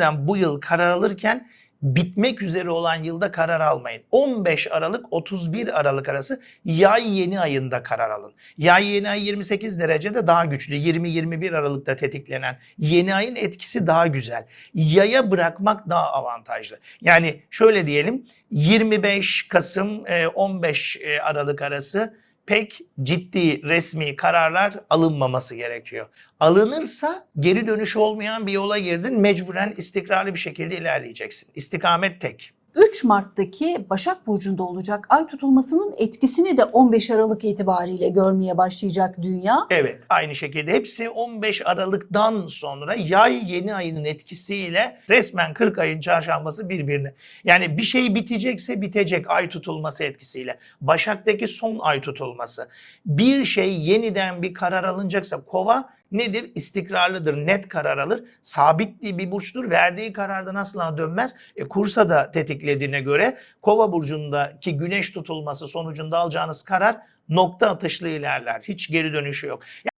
yüzden bu yıl karar alırken bitmek üzere olan yılda karar almayın. 15 Aralık 31 Aralık arası yay yeni ayında karar alın. Yay yeni ay 28 derecede daha güçlü. 20-21 Aralık'ta tetiklenen yeni ayın etkisi daha güzel. Yaya bırakmak daha avantajlı. Yani şöyle diyelim 25 Kasım e, 15 e, Aralık arası pek ciddi resmi kararlar alınmaması gerekiyor. Alınırsa geri dönüş olmayan bir yola girdin mecburen istikrarlı bir şekilde ilerleyeceksin. İstikamet tek. 3 Mart'taki Başak Burcu'nda olacak ay tutulmasının etkisini de 15 Aralık itibariyle görmeye başlayacak dünya. Evet aynı şekilde hepsi 15 Aralık'tan sonra yay yeni ayının etkisiyle resmen 40 ayın çarşambası birbirine. Yani bir şey bitecekse bitecek ay tutulması etkisiyle. Başak'taki son ay tutulması. Bir şey yeniden bir karar alınacaksa kova nedir? İstikrarlıdır, net karar alır. Sabitliği bir burçtur. Verdiği karardan asla dönmez. E, kursa da tetiklediğine göre kova burcundaki güneş tutulması sonucunda alacağınız karar nokta atışlı ilerler. Hiç geri dönüşü yok.